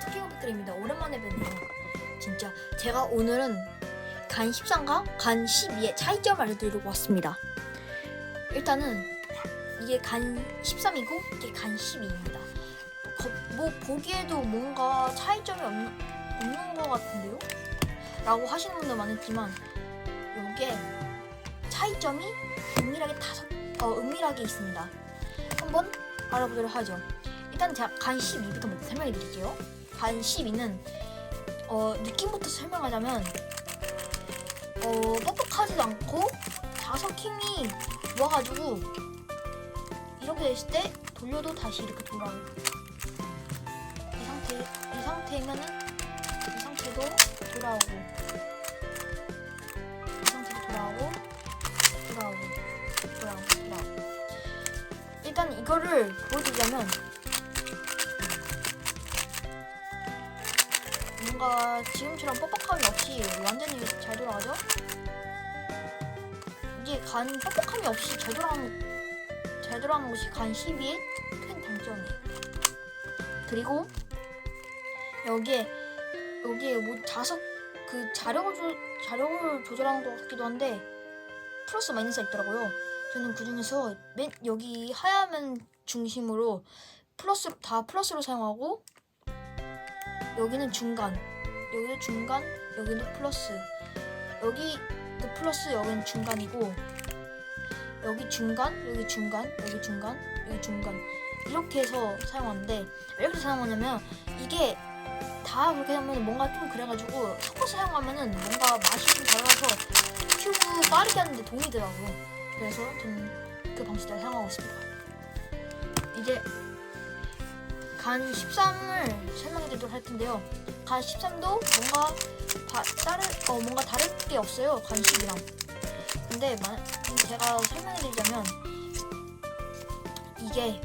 토끼고객들입니다. 오랜만에 뵙네요. 진짜 제가 오늘은 간 13과 간 12의 차이점을 알려드리려고 왔습니다. 일단은 이게 간 13이고 이게 간 12입니다. 뭐 보기에도 뭔가 차이점이 없는, 없는 것 같은데요? 라고 하시는 분들 많았지만 이게 차이점이 은밀하게 다섯 어, 은밀하게 있습니다. 한번 알아보도록 하죠. 일단 제가 간 12부터 먼저 설명해 드릴게요. 간 12는 어, 느낌부터 설명하자면 어, 뻑뻑하지도 않고 자석 힘이 좋아가지고 이렇게 됐을 때 돌려도 다시 이렇게 돌아요. 이 상태 이 상태면은 이 상태도 돌아오고 이 상태도 돌아오고 돌아오고 돌아오고 돌아오고 일단 이거를 보여드리자면 뭔가 지금처럼 뻑뻑함이 없이 완전히 잘 돌아가죠? 이게 간 뻑뻑함이 없이 잘 돌아가는 잘 돌아가는 것이 간 12의 큰 장점이에요. 그리고 여기에 여기에 뭐 자석 그 자력을 조, 자력을 조절하는 것 같기도 한데 플러스 마이너스가 있더라고요. 저는 그 중에서 맨 여기 하얀면 중심으로 플러스 다 플러스로 사용하고 여기는 중간 여기도 중간 여기도 플러스. 여기도 플러스 여기는 중간이고 여기 중간 여기 중간 여기 중간 여기 중간. 이렇게 해서 사용하는데 왜 이렇게 사용하냐면 이게 다 그렇게 하면 뭔가 좀 그래가지고 섞어서 사용하면은 뭔가 맛이 좀 달라서 큐브 빠르게 하는데 도움이 되더라고요 그래서 저는 그 방식대로 사용하고 있습니다. 이제 간 13을 설명해 드리도록 할 텐데요. 간 13도 뭔가 다, 다른 어 뭔가 다를 게 없어요. 간 10이랑. 근데 마, 제가 설명해 드리자면 이게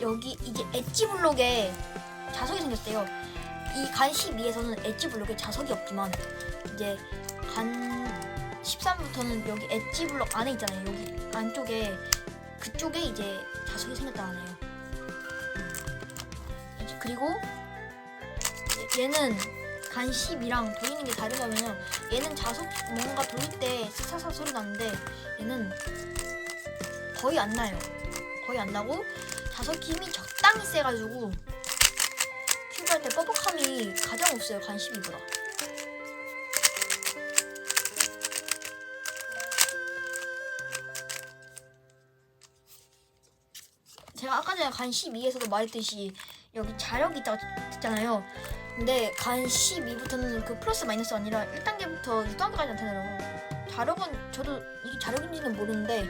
여기 이게 엣지 블록에 자석이 생겼대요. 이 간 12에서는 엣지 블록에 자석이 없지만 이제 간 13부터는 여기 엣지 블록 안에 있잖아요. 여기 안쪽에 그쪽에 이제 자석이 생겼다네요. 그리고 얘- 얘는 간 10이랑 돌리는 게 다르다면요. 얘는 자석 뭔가 돌릴 때 사사사 소리 나는데 얘는 거의 안 나요. 거의 안 나고 자석 힘이 적당히 세가지고 큐브 할 때 뻑뻑함이 가장 없어요. 간 12보다. 제가 아까 전에 간 12에서도 말했듯이 여기 자력이 있다고 했잖아요. 근데 간 12부터는 그 플러스 마이너스 아니라 1단계부터 6단계까지 나타나요. 자력은 저도 이게 자력인지는 모르는데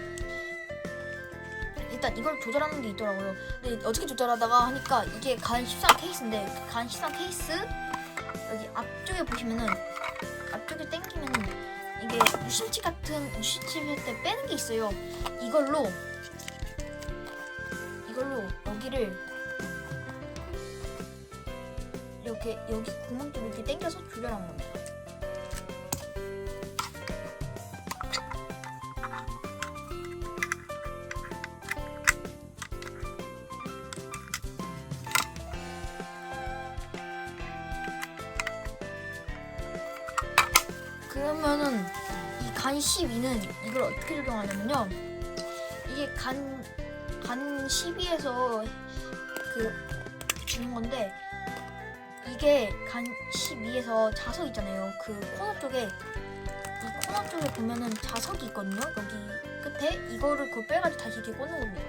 일단 이걸 조절하는 게 있더라고요. 근데 어떻게 조절하다가 하니까 이게 간 13 케이스인데 그간 13 케이스 여기 앞쪽에 보시면은 앞쪽에 당기면은 이게 유심칩 같은 유심칩 할 때 빼는 게 있어요. 이걸로 이걸로 여기를 이렇게 여기 구멍 좀 이렇게 당겨서 조절하는 겁니다. 그러면은 이 간 12는 이걸 어떻게 조정하냐면요. 이게 간, 간 12에서 그 주는 건데 이게 간 12에서 자석 있잖아요. 그 코너 쪽에 이 코너 쪽에 보면은 자석이 있거든요. 여기 끝에 이거를 그 빼가지고 다시 이렇게 꽂는 겁니다.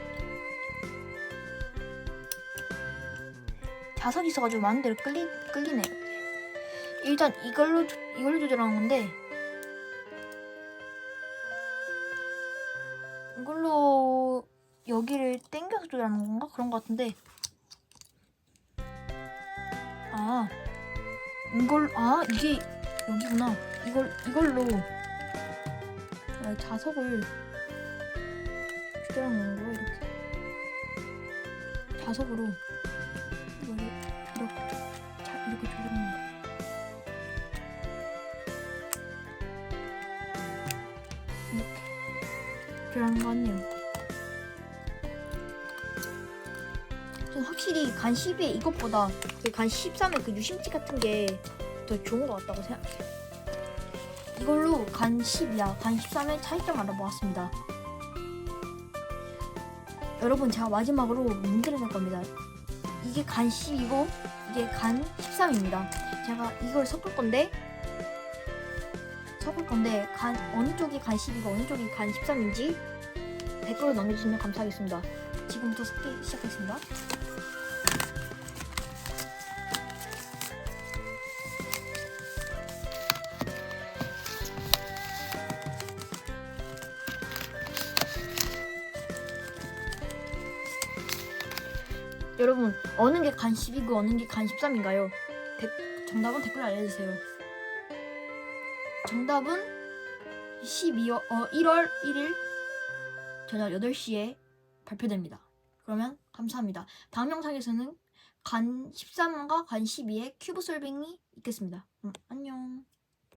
자석이 있어가지고 많은 데로 끌리, 끌리네요. 일단 이걸로 조- 이걸로 조절하는 건데 이걸로 여기를 당겨서 조절하는 건가 그런 것 같은데 아 이걸 아 이게 여기구나 이걸 이걸로 아, 자석을 조절하는 거야 이렇게 자석으로 이걸 이렇게 자, 이렇게 조절하는 거. 이렇게 조절하는 거 같네요. 전 확실히 간 12에 이것보다 그 간 13에 그 유심치 같은 게 더 좋은 것 같다고 생각해요. 이걸로 간 12와 간 13의 차이점 알아보았습니다. 여러분 제가 마지막으로 문제를 낼 겁니다. 이게 간 10이고 이게 간 13입니다. 제가 이걸 섞을 건데 섞을 건데 간 어느 쪽이 간 10이고 어느 쪽이 간 13인지 댓글로 남겨주시면 감사하겠습니다. 지금부터 섞기 시작하겠습니다. 여러분 어느 게간 10이고 어느 게간 13인가요? 정답은 댓글로 알려주세요. 정답은 12월 어, 1월 1일 저녁 8시에 발표됩니다. 그러면 감사합니다. 다음 영상에서는 간 13과 간 12의 큐브 솔빙이 있겠습니다. 음, 안녕.